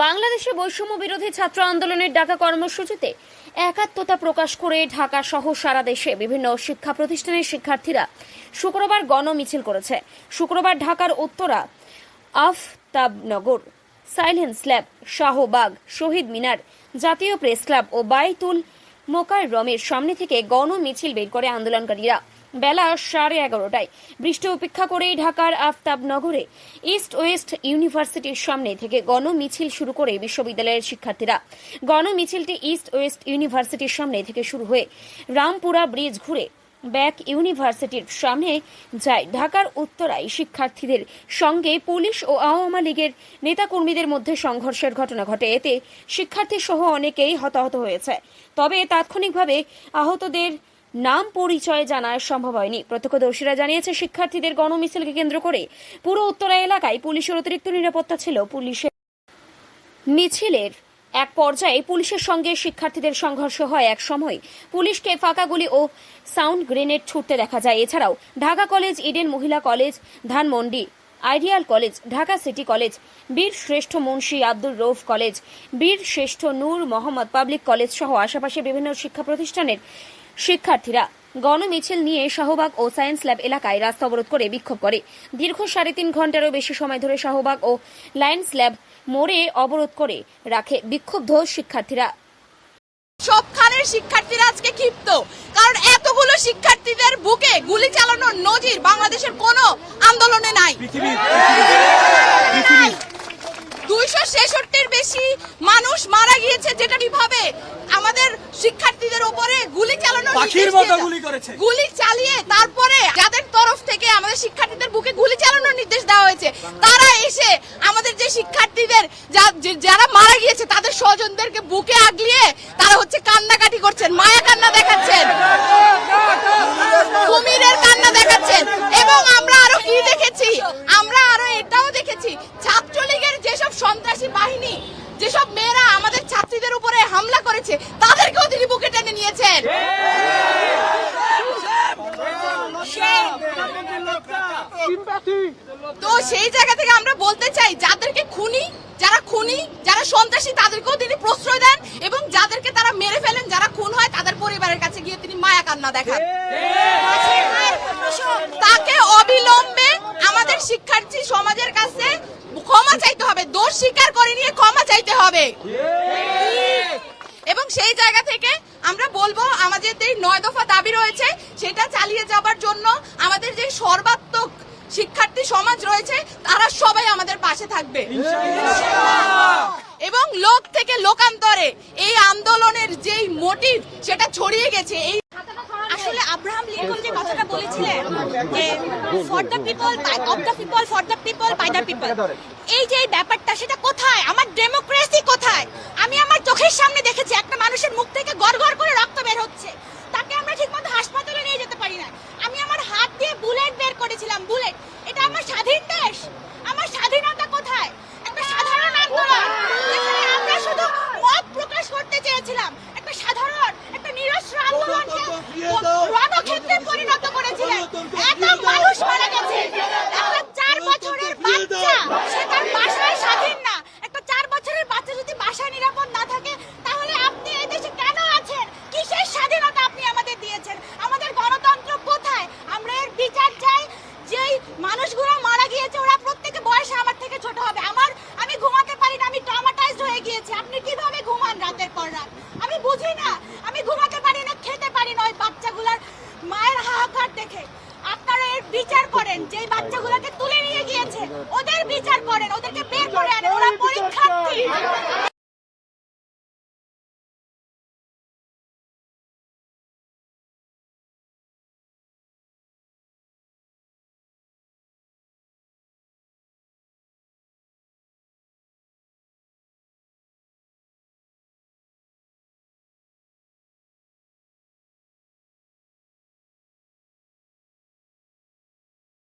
বাংলাদেশে বৈষম্য বিরোধী ছাত্র আন্দোলনের ডাকা কর্মসূচিতে একাত্মতা প্রকাশ করে ঢাকা সহ সারা দেশে বিভিন্ন শিক্ষা প্রতিষ্ঠানের শিক্ষার্থীরা শুক্রবার গণ মিছিল করেছে। শুক্রবার ঢাকার উত্তরা আফতাবনগর, সাইলেন্স ল্যাব, শাহবাগ, শহীদ মিনার, জাতীয় প্রেস ক্লাব ও বাইতুল মোকার রমের সামনে থেকে গণ মিছিল বের করে আন্দোলনকারীরা। বেলা সাড়ে এগারোটায়। বৃষ্টি উপেক্ষা করেই ঢাকার আফতাবনগরে ইস্ট ওয়েস্ট ইউনিভার্সিটির সামনে থেকে গণ মিছিল শুরু করে বিশ্ববিদ্যালয়ের শিক্ষার্থীরা। গণ মিছিলটি ইস্ট ওয়েস্ট ইউনিভার্সিটির সামনে থেকে শুরু হয়ে রামপুরা ব্রিজ ঘুরে ব্যাক ইউনিভার্সিটির সামনে যায়। ঢাকার উত্তরায় শিক্ষার্থীদের সঙ্গে পুলিশ ও আওয়ামী লীগের নেতাকর্মীদের মধ্যে সংঘর্ষের ঘটনা ঘটে। এতে শিক্ষার্থী সহ অনেকেই হতাহত হয়েছে। তবে তাৎক্ষণিকভাবে আহতদের নাম পরিচয় জানা সম্ভব হয়নি। প্রত্যক্ষদর্শীরা জানিয়েছে, শিক্ষার্থীদের গণমিছিলকে কেন্দ্র করে পুরো উত্তরা এলাকায় পুলিশের অতিরিক্ত নিরাপত্তা ছিল। পুলিশের মিছিলের এক পর্যায়ে পুলিশের সঙ্গে শিক্ষার্থীদের সংঘর্ষ হয় এক সময়। পুলিশকে ফাঁকা গুলি ও সাউন্ড গ্রেনেড ছুটতে দেখা যায়। এছাড়াও Dhaka college, Eden Mohila college, Dhanmondi, ideal college, Dhaka city college, Bir Shreshtho Munshi Abdur Rauf college, Bir শ্রেষ্ঠ নূর মোহাম্মদ পাবলিক কলেজ সহ আশেপাশে বিভিন্ন শিক্ষা প্রতিষ্ঠানের শিক্ষার্থীরা গণমিছিল নিয়ে শাহবাগ ও সায়েন্স ল্যাব এলাকায় রাস্তা অবরোধ করে বিক্ষোভ করে। দীর্ঘ সাড়ে তিন ঘন্টারও বেশি সময় ধরে শাহবাগ ও লায়েন্স ল্যাব মোড়ে অবরোধ করে রাখে বিক্ষুব্ধ শিক্ষার্থীরা। সবখানের শিক্ষার্থীরা আজকে ক্ষিপ্ত কারণ এতগুলো শিক্ষার্থীদের বুকে গুলি চালানোর নজির বাংলাদেশের কোনো আন্দোলনে নাই। দুইশো ছেষট্টির বেশি মানুষ মারা গিয়েছে যেটা কীভাবে আমাদের শিক্ষার্থীদের উপরে গুলি চালানোর পাখির মতো গুলি করেছে। গুলি চালিয়ে তারপরে যাদের তরফ থেকে আমাদের শিক্ষার্থীদের বুকে গুলি চালানোর নির্দেশ দেওয়া হয়েছে তারা এসে আমাদের যে শিক্ষার্থীদের যা- যারা মারা গিয়েছে তাদের স্বজনদেরকে বুকে আগলিয়ে তারা হচ্ছে কান্নাকাটি করছেন মায়া কান্না দেখাচ্ছেন কুমিরের কান্না দেখাচ্ছেন এবং আমরা আরও কি দেখেছি আমরা আরও এটাও দেখেছি ছাত্রলীগের যেসব সন্ত্রাসী বাহিনী যেসব মেয়েরা আমাদের ছাত্রীদের উপরে হামলা করেছে তাদেরকেও তিনি বুকে টেনে নিয়েছেন তো সেই জায়গা থেকে আমরা বলতে চাই, যাদেরকে খুনি, যারা খুনি, যারা সন্ত্রাসী, তাদেরকেও তিনি প্রশ্রয় দেন এবং যাদেরকে তারা মেরে ফেলেন, যারা খুন হয়, তাদের পরিবারের কাছে গিয়ে তিনি মায়া কান্না দেখান। তাকে অবিলম্বে আমাদের শিক্ষার্থী সমাজের কাছে ক্ষমা চাইতে হবে, দোষ স্বীকার করে নিয়ে ক্ষমা চাইতে হবে। এবং সেই জায়গা থেকে আমরা বলব, আমাদের যে নয় দফা দাবি রয়েছে, সেটা চালিয়ে যাবার জন্য আমাদের যে সর্বাত্মক শিক্ষার্থী সমাজ রয়েছে, তারা সবাই আমাদের পাশে থাকবে। এবং লোক থেকে লোকান্তরে এই আন্দোলনের যেই মোটিভ সেটা ছড়িয়ে গেছে। এই আসলে আব্রাহাম লিঙ্কন যে কথাটা বলেছিলেন, যে for the people of the people for the people by the people এই যে ব্যাপারটা, সেটা কোথায়? আমার ডেমোক্রেসি কোথায়? আমি আমার চোখের সামনে দেখেছি একটা মানুষের মুখ থেকে গড় গড় করে রক্ত বের হচ্ছে তাকে আমরা ঠিকমতো হাসপাতালে নিয়ে যেতে পারি না আমি আমার হাত দিয়ে বুলেট বের করেছিলাম বুলেট এটা আমার স্বাধীন দেশ আমার স্বাধীনতা কোথায় একটা সাধারণ আন্দোলন যেখানে আমরা শুধু মত প্রকাশ করতে চেয়েছিলাম একটা সাধারণ একটা নিরস্ত্র আন্দোলনকে রণক্ষেত্রে পরিণত করেছিলেন এত মানুষ মারা গেছে একটা চার বছরের বাচ্চা সে তার বাসায় স্বাধীন না একটা চার বছরের বাচ্চা যদি বাসায় নিরাপদ না থাকে তাহলে আপনি এই দেশে কেন আছেন কিসের স্বাধীনতা আপনি আমাদের দিয়েছেন আমাদের গণতন্ত্র কোথায় আমরা এর বিচার চাই যেই মানুষগুলো মারা গিয়েছে ওরা প্রত্যেকে বয়সে আমার থেকে ছোট হবে আমার আমি ঘুমাতে পারি না আমি ট্রমাটাইজড হয়ে গিয়েছি আপনি কীভাবে ঘুমান রাতের পর রাত আমি বুঝি না আমি ঘুমাতে পারি না খেতে পারি না ওই বাচ্চাগুলোর মায়ের হাহাকার দেখে আপনারা এর বিচার করেন। যেই বাচ্চাগুলোকে তুলে নিয়ে গিয়েছে, ওদের বিচার করেন, ওদেরকে বের করে আনেন। ওরা